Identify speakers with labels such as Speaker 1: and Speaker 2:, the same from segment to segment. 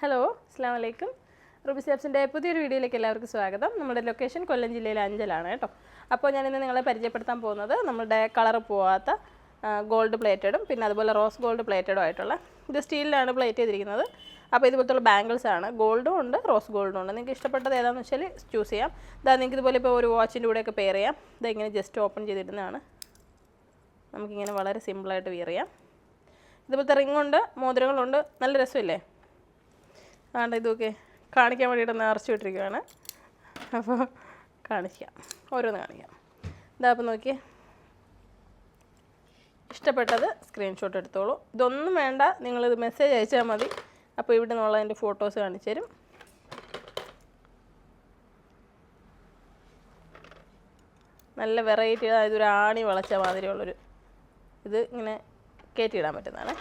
Speaker 1: Hello അസ്സാം വലൈക്കും Ruby സാബ്സിന്റെ പുതിയൊരു വീഡിയോയിലേക്ക് എല്ലാവർക്കും സ്വാഗതം. നമ്മുടെ ലൊക്കേഷൻ കൊല്ലം ജില്ലയിലെ അഞ്ചലാണ് കേട്ടോ. അപ്പോൾ ഞാനിന്ന് നിങ്ങളെ പരിചയപ്പെടുത്താൻ പോകുന്നത് നമ്മുടെ കളർ പോവാത്ത ഗോൾഡ് പ്ലേറ്റഡും പിന്നെ അതുപോലെ റോസ് ഗോൾഡ് പ്ലേറ്റഡും ആയിട്ടുള്ള ഇത് സ്റ്റീലിലാണ് പ്ലേറ്റ് ചെയ്തിരിക്കുന്നത്. അപ്പോൾ ഇതുപോലത്തുള്ള ബാംഗിൾസ് ആണ്. ഗോൾഡും ഉണ്ട് റോസ് ഗോൾഡും ഉണ്ട്. നിങ്ങൾക്ക് ഇഷ്ടപ്പെട്ടത് ഏതാണെന്ന് വെച്ചാൽ ചൂസ് ചെയ്യാം. ഇതാ നിങ്ങൾക്ക് ഇതുപോലെ ഇപ്പോൾ ഒരു വാച്ചിന്റെ കൂടെയൊക്കെ പെയർ ചെയ്യാം. ഇതെങ്ങനെ ജസ്റ്റ് ഓപ്പൺ ചെയ്തിടുന്നതാണ്. നമുക്കിങ്ങനെ വളരെ സിമ്പിളായിട്ട് വിയർ ചെയ്യാം. ഇതുപോലത്തെ റിങ്ങുണ്ട് മോതിരങ്ങളുണ്ട്. നല്ല രസമില്ലേ? ആണ്ട് ഇതൊക്കെ കാണിക്കാൻ വേണ്ടിയിട്ട് നിറച്ച് വിട്ടിരിക്കുകയാണ് അപ്പോൾ കാണിക്കാം. ഓരോന്ന് കാണിക്കാം. ഇതാ അപ്പം നോക്കിയേ. ഇഷ്ടപ്പെട്ടത് സ്ക്രീൻഷോട്ട് എടുത്തോളൂ. ഇതൊന്നും വേണ്ട. നിങ്ങളിത് മെസ്സേജ് അയച്ചാൽ മതി. അപ്പോൾ ഇവിടെ നിന്നുള്ള എന്റെ ഫോട്ടോസ് കാണിച്ചു തരും. നല്ല വെറൈറ്റി അതായത് ഒരു ആണി വളച്ച മാതിരിയുള്ളൊരു ഇത് ഇങ്ങനെ കയറ്റിയിടാൻ പറ്റുന്നതാണ്.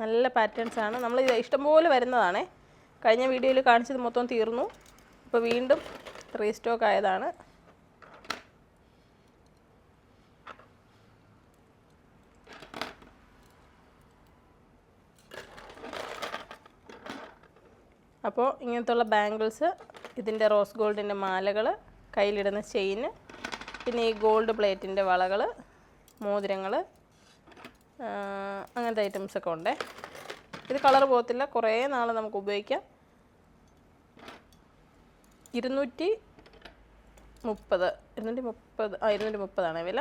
Speaker 1: നല്ല പാറ്റേൺസ് ആണ്. നമ്മൾ ഇത് ഇഷ്ടംപോലെ വരുന്നതാണേ. കഴിഞ്ഞ വീഡിയോയിൽ കാണിച്ചത് മൊത്തം തീർന്നു. ഇപ്പോൾ വീണ്ടും റീസ്റ്റോക്ക് ആയതാണ്. അപ്പോൾ ഇങ്ങനത്തുള്ള ബാംഗിൾസ് ഇതിന്റെ റോസ് ഗോൾഡിന്റെ മാലകൾ കയ്യിലിടുന്ന ചെയിന് പിന്നെ ഈ ഗോൾഡ് പ്ലേറ്റിന്റെ വളകൾ മോതിരങ്ങൾ അങ്ങനത്തെ ഐറ്റംസ് ഒക്കെ ഉണ്ടേ. ഇത് കളർ പോകത്തില്ല. കുറേ നാൾ നമുക്ക് ഉപയോഗിക്കാം. ഇരുന്നൂറ്റി മുപ്പത്. ഇരുന്നൂറ്റി മുപ്പത്. ആ ഇരുന്നൂറ്റി മുപ്പതാണ് വില.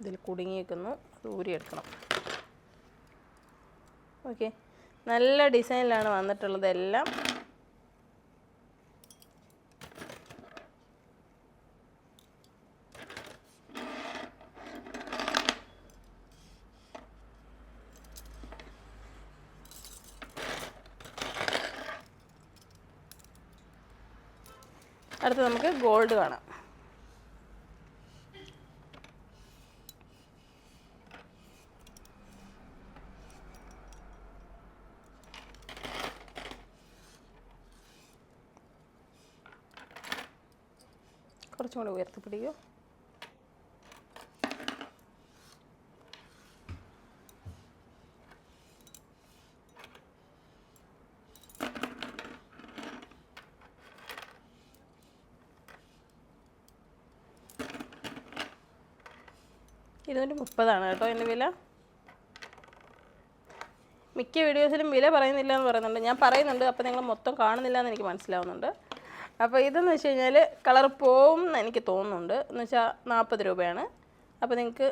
Speaker 1: ഇതിൽ കുടുങ്ങിയേക്കുന്നു. അത് ഊരിയെടുക്കണം ഓക്കെ. നല്ല ഡിസൈനിലാണ് വന്നിട്ടുള്ളത് അടുത്ത് നമുക്ക് ഗോൾഡ് കാണാം. കുറച്ചും കൂടി ഉയർത്തി പിടിക്കൂ ഇരുന്നൂറ്റി മുപ്പതാണ് കേട്ടോ എന്റെ വില. മിക്ക വീഡിയോസിലും വില പറയുന്നില്ല എന്ന് പറയുന്നുണ്ട്. ഞാൻ പറയുന്നുണ്ട് അപ്പോൾ നിങ്ങൾ മൊത്തം കാണുന്നില്ല എന്ന് എനിക്ക് മനസ്സിലാവുന്നുണ്ട്. അപ്പോൾ ഇതെന്ന് വെച്ച് കഴിഞ്ഞാൽ കളർ പോവും എന്ന് എനിക്ക് തോന്നുന്നുണ്ട്. എന്ന് വെച്ചാൽ നാൽപ്പത് രൂപയാണ്. അപ്പോൾ നിങ്ങൾക്ക്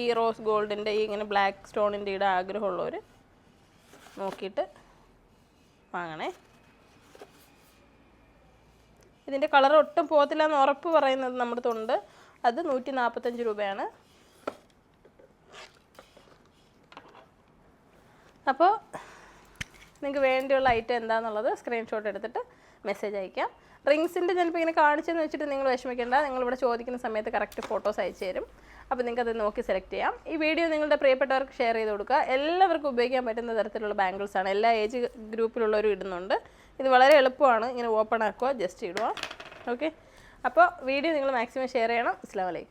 Speaker 1: ഈ റോസ് ഗോൾഡിന്റെ ഈ ഇങ്ങനെ ബ്ലാക്ക് സ്റ്റോണിന്റെ ഇട ആഗ്രഹമുള്ളവർ നോക്കിയിട്ട് വാങ്ങണേ. ഇതിന്റെ കളർ ഒട്ടും പോകത്തില്ല എന്ന് ഉറപ്പ് പറയുന്നത് നമ്മുടെ തൊണ്ട് അത് നൂറ്റി നാൽപ്പത്തഞ്ച് രൂപയാണ്. അപ്പോൾ നിങ്ങൾക്ക് വേണ്ടിയുള്ള ഐറ്റം എന്താണെന്നുള്ളത് സ്ക്രീൻഷോട്ട് എടുത്തിട്ട് മെസ്സേജ് അയക്കാം. റിങ്സിന്റെ ചിലപ്പോൾ ഇങ്ങനെ കാണിച്ചെന്ന് വെച്ചിട്ട് നിങ്ങൾ വിഷമിക്കേണ്ട. നിങ്ങളിവിടെ ചോദിക്കുന്ന സമയത്ത് കറക്റ്റ് ഫോട്ടോസ് അയച്ചു തരും. അപ്പോൾ നിങ്ങൾക്കത് നോക്കി സെലക്ട് ചെയ്യാം. ഈ വീഡിയോ നിങ്ങളുടെ പ്രിയപ്പെട്ടവർക്ക് ഷെയർ ചെയ്ത് കൊടുക്കുക. എല്ലാവർക്കും ഉപയോഗിക്കാൻ പറ്റുന്ന തരത്തിലുള്ള ബാംഗിൾസ് ആണ്. എല്ലാ ഏജ് ഗ്രൂപ്പിലുള്ളവരും ഇടുന്നുണ്ട്. ഇത് വളരെ എളുപ്പമാണ്. ഇങ്ങനെ ഓപ്പൺ ആക്കുക ജസ്റ്റ് ഇടുക. ഓക്കെ അപ്പോൾ വീഡിയോ നിങ്ങൾ മാക്സിമം ഷെയർ ചെയ്യണം. അസ്സാം വലൈക്കും